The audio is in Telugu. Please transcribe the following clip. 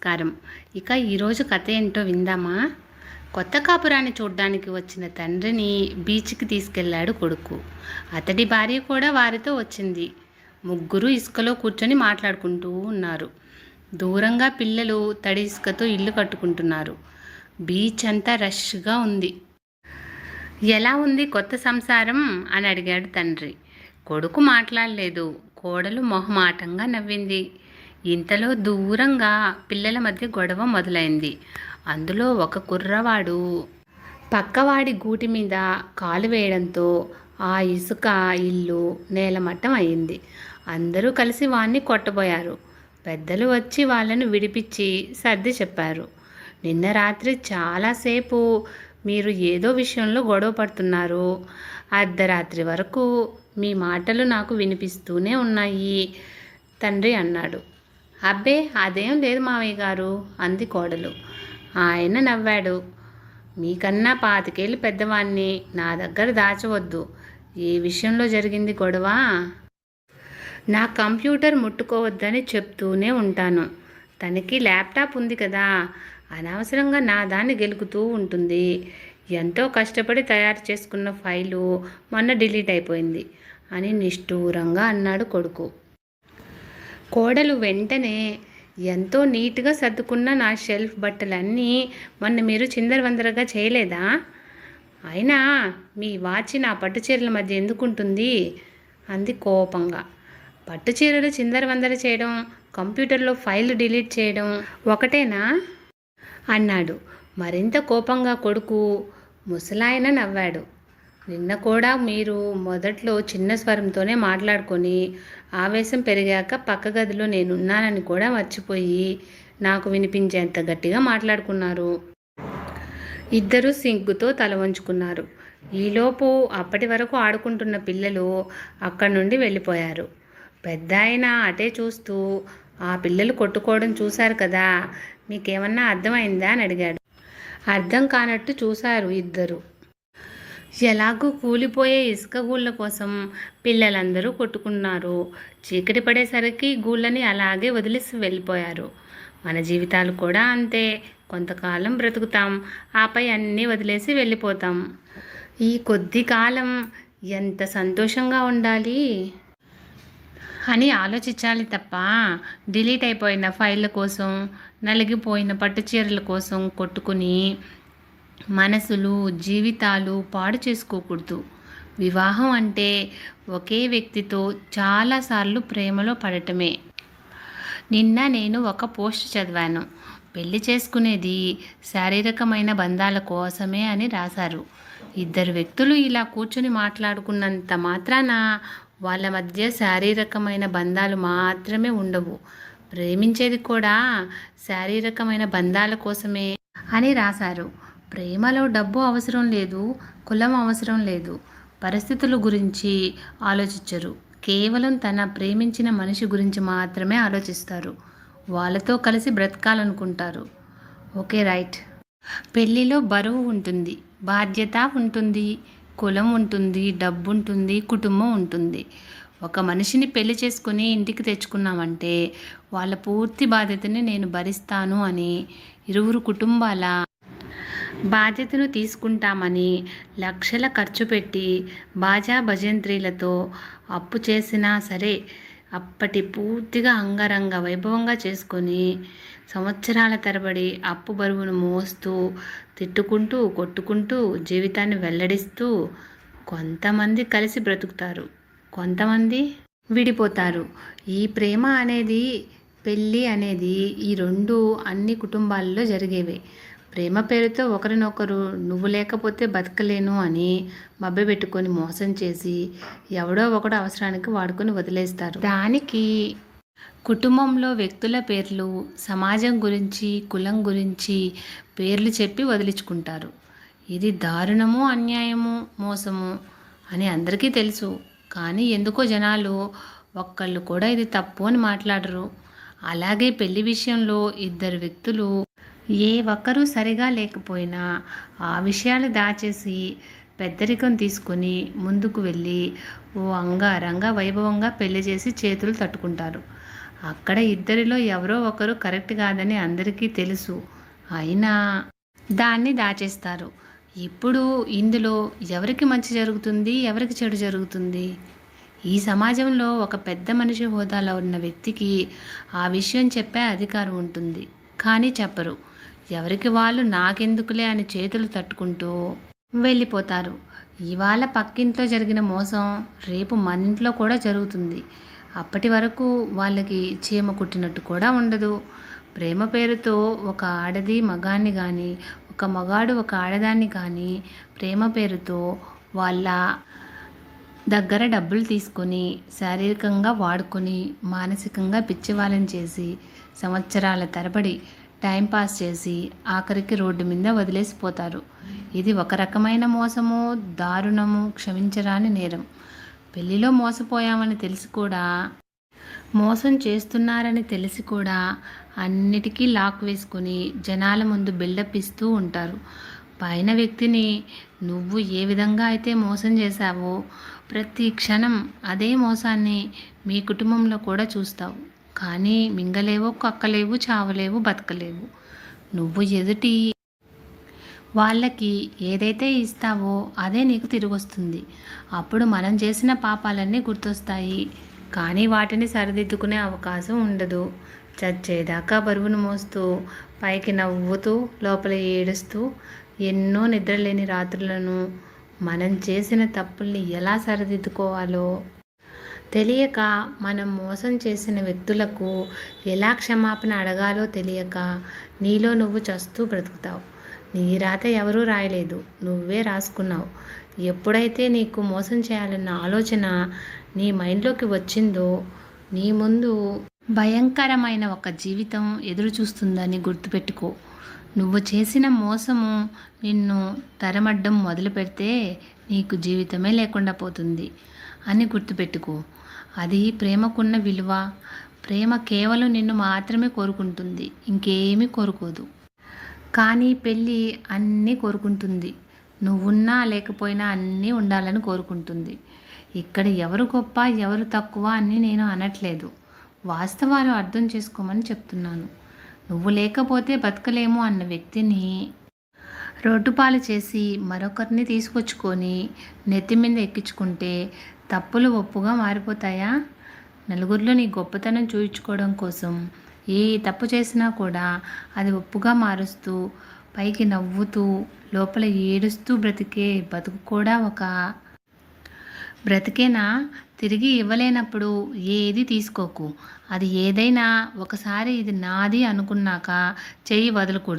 నమస్కారం. ఇక ఈరోజు కథ ఏంటో విందామా? కొత్త కాపురాన్ని చూడ్డానికి వచ్చిన తండ్రిని బీచ్కి తీసుకెళ్ళాడు కొడుకు. అతడి భార్య కూడా వారితో వచ్చింది. ముగ్గురు ఇసుకలో కూర్చొని మాట్లాడుకుంటూ ఉన్నారు. దూరంగా పిల్లలు తడి ఇసుకతో ఇల్లు కట్టుకుంటున్నారు. బీచ్ అంతా రష్గా ఉంది. ఎలా ఉంది కొత్త సంసారం? అని అడిగాడు తండ్రి. కొడుకు మాట్లాడలేదు. కోడలు మొహమాటంగా నవ్వింది. ఇంతలో దూరంగా పిల్లల మధ్య గొడవ మొదలైంది. అందులో ఒక కుర్రవాడు పక్కవాడి గూటి మీద కాలు వేయడంతో ఆ ఇసుక ఇల్లు నేలమట్టం అయింది. అందరూ కలిసి వాణ్ణి కొట్టబోయారు. పెద్దలు వచ్చి వాళ్ళను విడిపించి సర్ది చెప్పారు. నిన్న రాత్రి చాలాసేపు మీరు ఏదో విషయంలో గొడవ పడుతున్నారు. అర్ధరాత్రి వరకు మీ మాటలు నాకు వినిపిస్తూనే ఉన్నాయి తండ్రి అన్నాడు. అబ్బే అదేం లేదు మావయ్య గారు అంది కోడలు. ఆయన నవ్వాడు. మీకన్నా పాతికేళ్ళు పెద్దవాణ్ణి నా దగ్గర దాచవద్దు. ఏ విషయంలో జరిగింది గొడవ? నా కంప్యూటర్ ముట్టుకోవద్దని చెప్తూనే ఉంటాను. తనకి ల్యాప్టాప్ ఉంది కదా అనవసరంగా నా దాన్ని గెలుకుతూ ఉంటుంది. ఎంతో కష్టపడి తయారు చేసుకున్న ఫైలు మొన్న డిలీట్ అయిపోయింది అని నిష్ఠూరంగా అన్నాడు కొడుకు. కోడలు వెంటనే ఎంతో నీట్గా సర్దుకున్న నా షెల్ఫ్ బట్టలన్నీ మొన్న మీరు చిందరవందరగా చేయలేదా? అయినా మీ వాచి నా పట్టు చీరల మధ్య ఎందుకుంటుంది అంది కోపంగా. పట్టు చీరలు చిందరవందర చేయడం కంప్యూటర్లో ఫైల్ డిలీట్ చేయడం ఒకటేనా? అన్నాడు. మరింత కోపంగా కొడుకు ముసలాయన నవ్వాడు. నిన్న కూడా మీరు మొదట్లో చిన్న స్వరంతోనే మాట్లాడుకొని ఆవేశం పెరిగాక పక్క గదిలో నేనున్నానని కూడా మర్చిపోయి నాకు వినిపించేంత గట్టిగా మాట్లాడుకున్నారు. ఇద్దరు సింకుతో తల వంచుకున్నారు. ఈలోపు అప్పటి వరకు ఆడుకుంటున్న పిల్లలు అక్కడి నుండి వెళ్ళిపోయారు. పెద్ద ఆయన అటే చూస్తూ ఆ పిల్లలు కొట్టుకోవడం చూశారు కదా మీకేమన్నా అర్థమైందా? అని అడిగాడు. అర్థం కానట్టు చూశారు ఇద్దరు. ఎలాగూ కూలిపోయే ఇసుక గూళ్ళ కోసం పిల్లలందరూ కొట్టుకున్నారు. చీకటి పడేసరికి గూళ్ళని అలాగే వదిలేసి వెళ్ళిపోయారు. మన జీవితాలు కూడా అంతే. కొంతకాలం బ్రతుకుతాం. ఆపై అన్నీ వదిలేసి వెళ్ళిపోతాం. ఈ కొద్ది కాలం ఎంత సంతోషంగా ఉండాలి? అని ఆలోచించాలి తప్ప డిలీట్ అయిపోయిన ఫైళ్ళ కోసం నలిగిపోయిన పట్టు చీరల కోసం కొట్టుకుని మనసులు జీవితాలు పాడు చేసుకోకూడదు. వివాహం అంటే ఒకే వ్యక్తితో చాలాసార్లు ప్రేమలో పడటమే. నిన్న నేను ఒక పోస్ట్ చదివాను. పెళ్ళి చేసుకునేది శారీరకమైన బంధాల కోసమే అని రాశారు. ఇద్దరు వ్యక్తులు ఇలా కూర్చుని మాట్లాడుకున్నంత మాత్రాన వాళ్ళ మధ్య శారీరకమైన బంధాలు మాత్రమే ఉండవు. ప్రేమించేది కూడా శారీరకమైన బంధాల కోసమే అని రాశారు. ప్రేమలో డబ్బు అవసరం లేదు కులం అవసరం లేదు. పరిస్థితుల గురించి ఆలోచించరు. కేవలం తన ప్రేమించిన మనిషి గురించి మాత్రమే ఆలోచిస్తారు. వాళ్ళతో కలిసి బ్రతకాలనుకుంటారు. Okay right. పెళ్ళిలో బరువు ఉంటుంది బాధ్యత ఉంటుంది కులం ఉంటుంది డబ్బు ఉంటుంది కుటుంబం ఉంటుంది. ఒక మనిషిని పెళ్ళి చేసుకుని ఇంటికి తెచ్చుకున్నామంటే వాళ్ళ పూర్తి బాధ్యతని నేను భరిస్తాను అని ఇరువురు కుటుంబాల బాధ్యతను తీసుకుంటామని లక్షల ఖర్చు పెట్టి బాజా భజంత్రీలతో అప్పు చేసినా సరే అప్పటి పూర్తిగా అంగరంగ వైభవంగా చేసుకొని సంవత్సరాల తరబడి అప్పు బరువును మోస్తూ తిట్టుకుంటూ కొట్టుకుంటూ జీవితాన్ని వెల్లడిస్తూ కొంతమంది కలిసి బ్రతుకుతారు. కొంతమంది విడిపోతారు. ఈ ప్రేమ అనేది పెళ్ళి అనేది ఈ రెండు అన్ని కుటుంబాల్లో జరిగేవే. ప్రేమ పేరుతో ఒకరినొకరు నువ్వు లేకపోతే బతకలేను అని మభ్యపెట్టుకొని మోసం చేసి ఎవడో ఒకడు అవసరానికి వాడుకొని వదిలేస్తారు. దానికి కుటుంబంలో వ్యక్తుల పేర్లు సమాజం గురించి కులం గురించి పేర్లు చెప్పి వదిలించుకుంటారు. ఇది దారుణము అన్యాయము మోసము అని అందరికీ తెలుసు. కానీ ఎందుకో జనాలు ఒక్కళ్ళు కూడా ఇది తప్పు అని మాట్లాడరు. అలాగే పెళ్ళి విషయంలో ఇద్దరు వ్యక్తులు ఏ ఒక్కరూ సరిగా లేకపోయినా ఆ విషయాలు దాచేసి పెద్దరికం తీసుకొని ముందుకు వెళ్ళి ఓ అంగారంగ వైభవంగా పెళ్ళి చేసి చేతులు తట్టుకుంటారు. అక్కడ ఇద్దరిలో ఎవరో ఒకరు కరెక్ట్ కాదని అందరికీ తెలుసు. అయినా దాన్ని దాచేస్తారు. ఇప్పుడు ఇందులో ఎవరికి మంచి జరుగుతుంది ఎవరికి చెడు జరుగుతుంది? ఈ సమాజంలో ఒక పెద్ద మనిషి హోదాలో ఉన్న వ్యక్తికి ఆ విషయం చెప్పే అధికారం ఉంటుంది. కానీ చెప్పరు. ఎవరికి వాళ్ళు నాకెందుకులే అని చేతులు తట్టుకుంటూ వెళ్ళిపోతారు. ఇవాళ పక్కింట్లో జరిగిన మోసం రేపు మన ఇంట్లో కూడా జరుగుతుంది. అప్పటి వరకు వాళ్ళకి చీమ కుట్టినట్టు కూడా ఉండదు. ప్రేమ పేరుతో ఒక ఆడది మగాన్ని కానీ ఒక మగాడు ఒక ఆడదాన్ని కానీ ప్రేమ పేరుతో వాళ్ళ దగ్గర డబ్బులు తీసుకొని శారీరకంగా వాడుకొని మానసికంగా పిచ్చివాళ్ళని చేసి సంవత్సరాల తరబడి టైం పాస్ చేసి ఆఖరికి రోడ్డు మీద వదిలేసిపోతారు. ఇది ఒక రకమైన మోసము దారుణము క్షమించరాని నేరం. పెళ్ళిలో మోసపోయామని తెలిసి కూడా మోసం చేస్తున్నారని తెలిసి కూడా అన్నిటికీ లాక్ వేసుకొని జనాల ముందు బిల్డప్ ఇస్తూ ఉంటారు. పైన వ్యక్తిని నువ్వు ఏ విధంగా అయితే మోసం చేశావో ప్రతి క్షణం అదే మోసాన్ని మీ కుటుంబంలో కూడా చూస్తావు. కానీ మింగలేవు కక్కలేవు చావలేవు బతకలేవు. నువ్వు ఎదుటి వాళ్ళకి ఏదైతే ఇస్తావో అదే నీకు తిరిగి వస్తుంది అప్పుడు మనం చేసిన పాపాలన్నీ గుర్తొస్తాయి. కానీ వాటిని సరిదిద్దుకునే అవకాశం ఉండదు. చచ్చేదాకా బరువును మోస్తూ పైకి నవ్వుతూ లోపల ఏడుస్తూ ఎన్నో నిద్రలేని రాత్రులను మనం చేసిన తప్పుల్ని ఎలా సరిదిద్దుకోవాలో తెలియక మనం మోసం చేసిన వ్యక్తులకు ఎలా క్షమాపణ అడగాలో తెలియక నీలో నువ్వు చస్తూ బ్రతుకుతావు. నీ రాత ఎవరూ రాయలేదు నువ్వే రాసుకున్నావు. ఎప్పుడైతే నీకు మోసం చేయాలన్న ఆలోచన నీ మైండ్లోకి వచ్చిందో నీ ముందు భయంకరమైన ఒక జీవితం ఎదురు చూస్తుందని గుర్తుపెట్టుకో. నువ్వు చేసిన మోసము నిన్ను తరమడ్డం మొదలు పెడితే నీకు జీవితమే లేకుండా పోతుంది అని గుర్తుపెట్టుకో. అది ప్రేమకున్న విలువ. ప్రేమ కేవలం నిన్ను మాత్రమే కోరుకుంటుంది. ఇంకేమీ కోరుకోదు. కానీ పెళ్ళి అన్నీ కోరుకుంటుంది. నువ్వున్నా లేకపోయినా అన్నీ ఉండాలని కోరుకుంటుంది. ఇక్కడ ఎవరు గొప్ప ఎవరు తక్కువ అని నేను అనట్లేదు. వాస్తవాలు అర్థం చేసుకోమని చెప్తున్నాను. నువ్వు లేకపోతే బతకలేము అన్న వ్యక్తిని రోడ్డుపాలు చేసి మరొకరిని తీసుకొచ్చుకొని నెత్తి మీద ఎక్కించుకుంటే తప్పులు ఒప్పుగా మారిపోతాయా? నలుగురిలో నీ గొప్పతనం చూయించుకోవడం కోసం ఏ తప్పు చేసినా కూడా అది ఒప్పుగా మారుస్తూ పైకి నవ్వుతూ లోపల ఏడుస్తూ బ్రతికే బతుకు కూడా ఒక బ్రతికేనా? తిరిగి ఇవ్వలేనప్పుడు ఏది తీసుకోకు. అది ఏదైనా ఒకసారి ఇది నాది అనుకున్నాక చెయ్యి వదలకూడదు.